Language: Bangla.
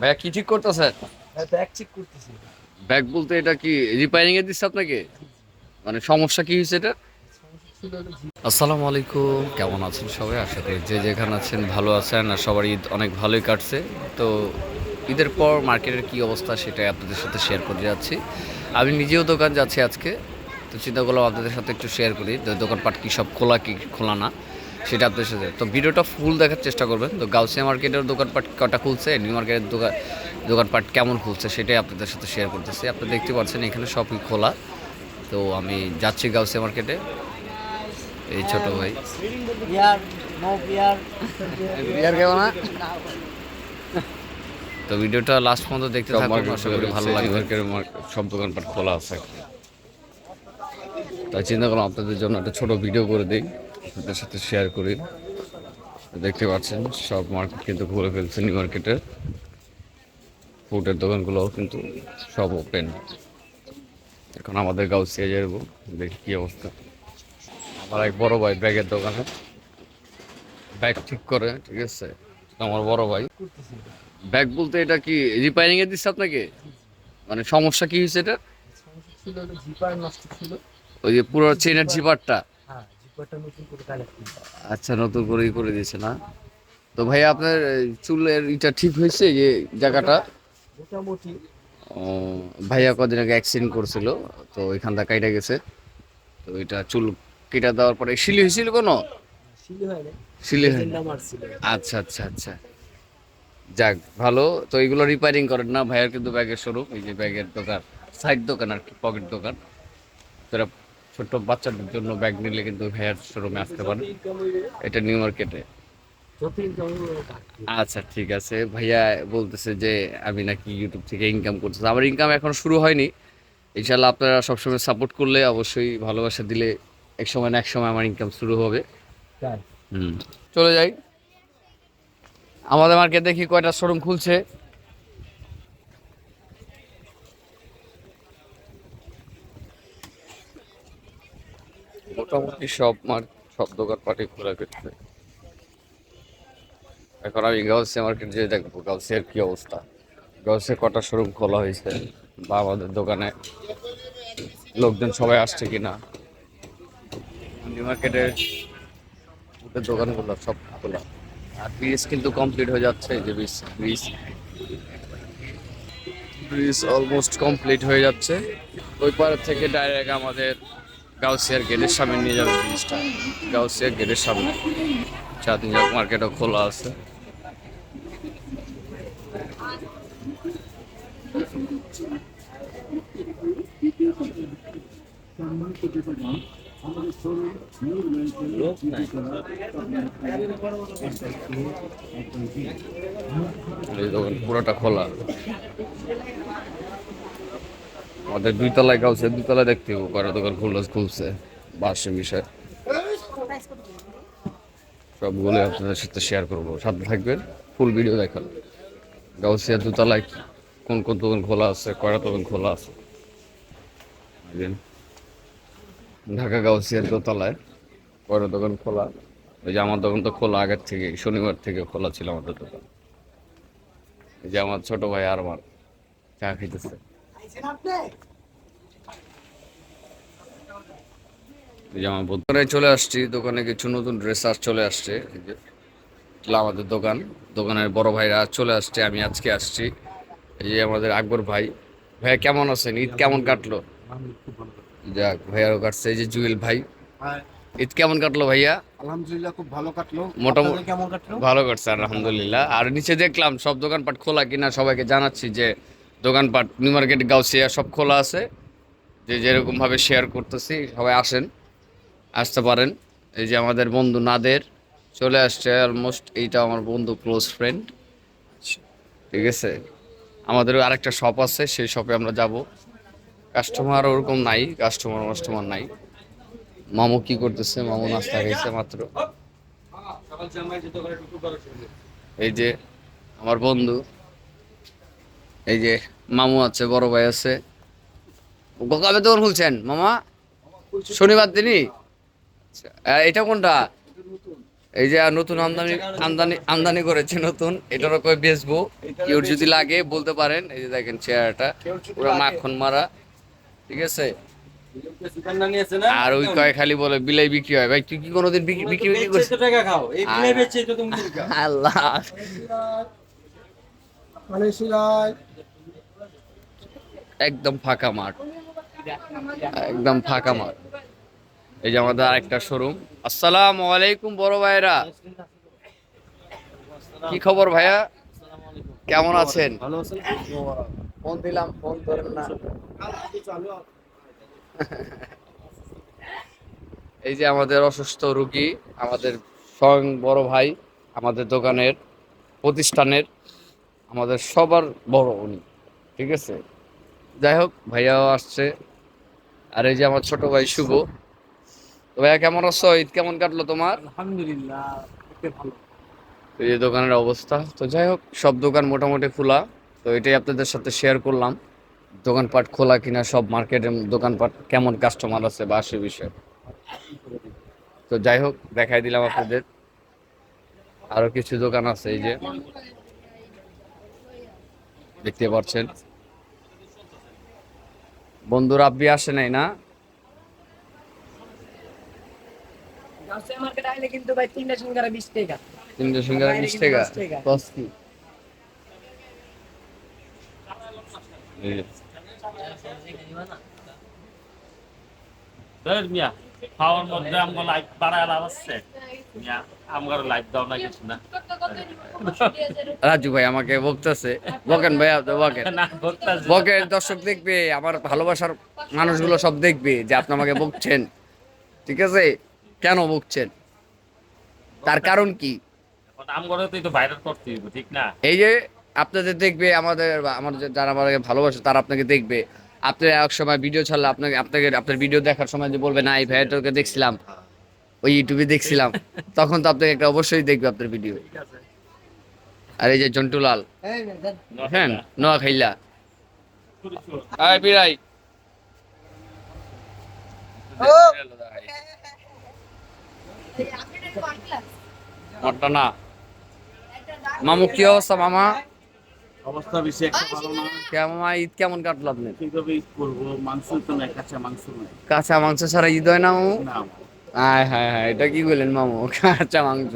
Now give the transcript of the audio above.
ভাইয়া কি ঠিক করতেছেন? ব্যাগ চেক করতেছি। ব্যাগ বলতে এটা কি রিপেয়ারিং এ দিচ্ছে আপনাকে? মানে সমস্যা কি হয়েছে এটা? আসসালামু আলাইকুম। কেমন আছেন সবাই? আশা করি যে যেখানে আছেন ভালো আছেন আর সবার ঈদ অনেক ভালোই কাটছে। তো ঈদের পর মার্কেটের কি অবস্থা সেটাই আপনাদের সাথে শেয়ার করে যাচ্ছি। আমি নিজেও দোকান যাচ্ছি আজকে। তো চিন্তা করলাম আপনাদের সাথে একটু শেয়ার করি। দোকানপাট কি সব খোলা কি খোলা না? সেটা আপনাদের সাথে। তো ভিডিওটা ফুল দেখার চেষ্টা করবেন। তো গাউসিয়া মার্কেটের দোকানপাট কটা খুলছে নিউ মার্কেটের দোকান দোকানপাট কেমন খুলছে সেটাই আপনাদের সাথে শেয়ার করতেছি। আপনি দেখতে পাচ্ছেন এখানে সবই খোলা। তো আমি যাচ্ছি গাউসিয়া মার্কেটে এই ছোট ভাই। তো ভিডিওটা লাস্ট পর্যন্ত দেখতে থাকুন আশা করি ভালো লাগবে। সব দোকানপাট খোলা আছে। তাই চিন্তা করলাম আপনাদের জন্য একটা ছোট ভিডিও করে দিই। আপনাদের সাথে শেয়ার করি। দেখতে পাচ্ছেন সব মার্কেট কিন্তু খুলে ফেলছে নিউ মার্কেটের ফুডের দোকানগুলোও কিন্তু সব ওপেন এখন আমাদের গাউসিয়া যাব দেখি কি অবস্থা। আমার এক বড় ভাই ব্যাগের দোকানে। ব্যাগ ঠিক করে ঠিক আছে? আমার বড় ভাই। ব্যাগ বলতে এটা কি রিপেয়ারিং এ দিচ্ছে আপনাকে? মানে সমস্যা কি হয়েছে এটা? ওই যে পুরো চেনের জিপারটা আচ্ছা নতুন করেই করে দিয়েছে না তো ভাই আপনার চুলের এটা ঠিক হয়েছে যে জায়গাটা? মোটামুটি। ভাইয়া কদিন আগে অ্যাক্সিডেন্ট করছিল তো ওইখানটা কাইটা গেছে। তো এটা চুল কেটে দেওয়ার পরে শিলি হয়েছিল কোনো? শিলি হয় হয় আচ্ছা আচ্ছা আচ্ছা। যাক ভালো। তো এগুলো রিপেয়ারিং করেন না ভাইয়ার কিন্তু ব্যাগের শোরুম এই যে ব্যাগের দোকান সাইড দোকান আর কি পকেট দোকান। তারা ছোট্ট বাচ্চাদের জন্য ব্যাগ নিলে কিন্তু ভাইয়ার শোরুমে আসতে পারেন হইবে এটা নিউ মার্কেটে আচ্ছা ঠিক আছে। ভাইয়া বলতেছে যে আমি নাকি ইউটিউব থেকে ইনকাম করতেছি। আমার ইনকাম এখন শুরু হয়নি। ইনশাল্লাহ আপনারা সবসময় সাপোর্ট করলে অবশ্যই ভালোবাসা দিলে এক সময় না এক সময় আমার ইনকাম শুরু হবে। হুম চলে যাই। আমাদের মার্কেট দেখি কয়টা শোরুম খুলছে। মোটামুটি সব মার, সব দোকান পাটি খোলা ফেলছে এখন আমি গাউসিয়া মার্কেট যেয়ে দেখব গাউসিয়ার কি অবস্থা। গাউসিয়া কটা শোরুম খোলা হয়েছে বা আমাদের দোকানে লোকজন সবাই আসছে কিনা। নিউ মার্কেটের ফুটের দোকানগুলো সব খোলা। আর ব্রিজ কিন্তু কমপ্লিট হয়ে যাচ্ছে যে bridge bridge bridge almost complete হয়ে যাচ্ছে। ওই পার থেকে ডাইরেক্ট আমাদের গাউসিয়ার গেটের সামনে নিয়ে যাবে ব্রিজটা গাউসিয়ার গেটের সামনে। চাঁদনিজাক মার্কেটও খোলা আছে। পুরোটা খোলা। আমাদের দুই তলায় গাউসিয়া দুই তলায় দেখতে হবে কয়টা দোকান খুলছে খুলছে, বাসে বিষয় সবগুলো আপনাদের সাথে শেয়ার করব। সাথে থাকবেন ফুল ভিডিও দেখান। গাউসিয়া দুতলায় কি- কোন কোন দোকান খোলা আছে, কয়টা দোকান খোলা আছে? ঢাকা গাউসিয়ার দোতলায়, কয়টা দোকান খোলা। ওই যে আমার দোকান তো খোলা আগের থেকে, শনিবার থেকে খোলা ছিল আমাদের দোকান। এই যে আমার ছোট ভাই আর আমার চা খাইতেছে। যে দোকানে চলে আসছি দোকানে কিছু নতুন ড্রেস আর চলে আসছে। আমাদের দোকান। দোকানের বড় ভাইরা চলে আসছে আমি আজকে আসছি। এই যে আমাদের আকবর ভাই। ভাইয়া কেমন আছেন? ঈদ কেমন কাটলো? যাক ভাইয়ারও কাটছে। এই যে জুয়েল ভাই। ঈদ কেমন কাটলো ভাইয়া? আলহামদুলিল্লাহ খুব ভালো কাটলো। মোটামুটি কেমন কাটলো? ভালো করছে আলহামদুলিল্লাহ। আর নিচে দেখলাম সব দোকানপাট খোলা কিনা সবাইকে জানাচ্ছি যে দোকানপাট নিউ মার্কেট গাউসিয়া, সব খোলা আছে। যে যেরকমভাবে শেয়ার করতেছি, সবাই আসেন, আসতে পারেন। এই যে আমাদের বন্ধু নাদের চলে আসছে অলমোস্ট এইটা আমার বন্ধু ক্লোজ ফ্রেন্ড ঠিক আছে? আমাদেরও আরেকটা শপ আছে, সেই শপে আমরা যাব। কাস্টমার ওরকম নাই কাস্টমার কাস্টমার নাই। মামু কি করতেছে? মামু নাস্তা খাইছে মাত্র। এই যে আমার বন্ধু এই যে মামু আছে বড় ভাই আছে। কবে দোকান খুলছেন মামা? শনিবার দিনই? আচ্ছা, এটা কোনটা? এই যে নতুন আমদানি আমদানি আমদানি করেছে নতুন এটারও কই বেচবো। কেউ যদি লাগে বলতে পারেন। এই যে দেখেন চেয়ারটা পুরো মাখন মারা। ঠিক আছে? আর ওই কয় খালি বলে বিলাই বিক্রি হয়। ভাই তুই কি কোনোদিন বিক্রি বিক্রি বিক্রি করছিস? টাকা একদম ফাঁকা মাঠ। একদম ফাঁকা মাঠ। এই যে আমাদের আরেকটা শোরুম আসসালামু আলাইকুম বড় ভাইরা কি খবর ভাইয়া? কেমন আছেন? আছেন? ফোন দিলাম ফোন ধরেন না। এই যে আমাদের অসুস্থ রুগী আমাদের স্বয়ং বড় ভাই আমাদের দোকানের প্রতিষ্ঠানের আমাদের সবার বড় উনি ঠিক আছে? যাই হোক ভাইয়াও আসছে। আর এই যে আমার ছোট ভাই শুভ। তো ভাইয়া কেমন আছো? ঈদ কেমন কাটলো তোমার? আলহামদুলিল্লাহ ভালো। এই যে দোকানের অবস্থা তো যাই হোক সব দোকান মোটামুটি খোলা। তো এটাই আপনাদের সাথে শেয়ার করলাম দোকানপাট খোলা কিনা সব মার্কেটের দোকানপাট কেমন কাস্টমার আছে বা সে বিষয়ে। তো যাই হোক দেখাই দিলাম আপনাদের। আরও কিছু দোকান আছে এই যে। দেখতে পাচ্ছেন। বন্ধুরা আপনি আসে নাই না? গাউসিয়া মার্কেট আইলে কিন্তু ভাই তিনটা সিঙ্গারা বিশ টাকা। তিনটে সিঙ্গারা বিশ টাকা? দশ কি? এই। যে। ধর মিয়া। খাওয়ার মধ্যে বাড়ায় লাভ আছে? দাও না কিছু না। রাজু ভাই আমাকে বকতেছে। বকেন ভাই আপনি বকেন। বকেন দর্শক দেখবে আমার ভালোবাসার মানুষগুলো সব দেখবে যে আপনি আমাকে বকছেন। ঠিক আছে? কেন বকছেন? তার কারণ কি? তো ভাইরাল করতে ঠিক না? এই যে আপনাদের দেখবে আমাদের আমাদের যারা আমাকে ভালোবাসে তারা আপনাকে দেখবে। আপনি এক সময় ভিডিও ছাড়লে আপনাকে আপনাকে আপনার ভিডিও দেখার সময় যে বলবে না এই ভাইয়াটাকে দেখছিলাম ওই ইউটিউবে দেখছিলাম। তখন তো আপনাকে একটা অবশ্যই দেখবে আপনার ভিডিও আর এই যে জন্টুলাল। হ্যাঁ নোয়া খাইলা আয় বিরাই মামু কি অবস্থা মামা? অবস্থা বেশি একটা ভালো না কেমন ঈদ কেমন কাটলো আপনি কীভাবে ঈদ করব। মাংস তো নাই কাঁচা মাংস নাই। কাঁচা মাংস ছাড়া ঈদ হয় না মামু? না হ্যাঁ হ্যাঁ হ্যাঁ এটা কি বললেন মামু? কাঁচা মাংস।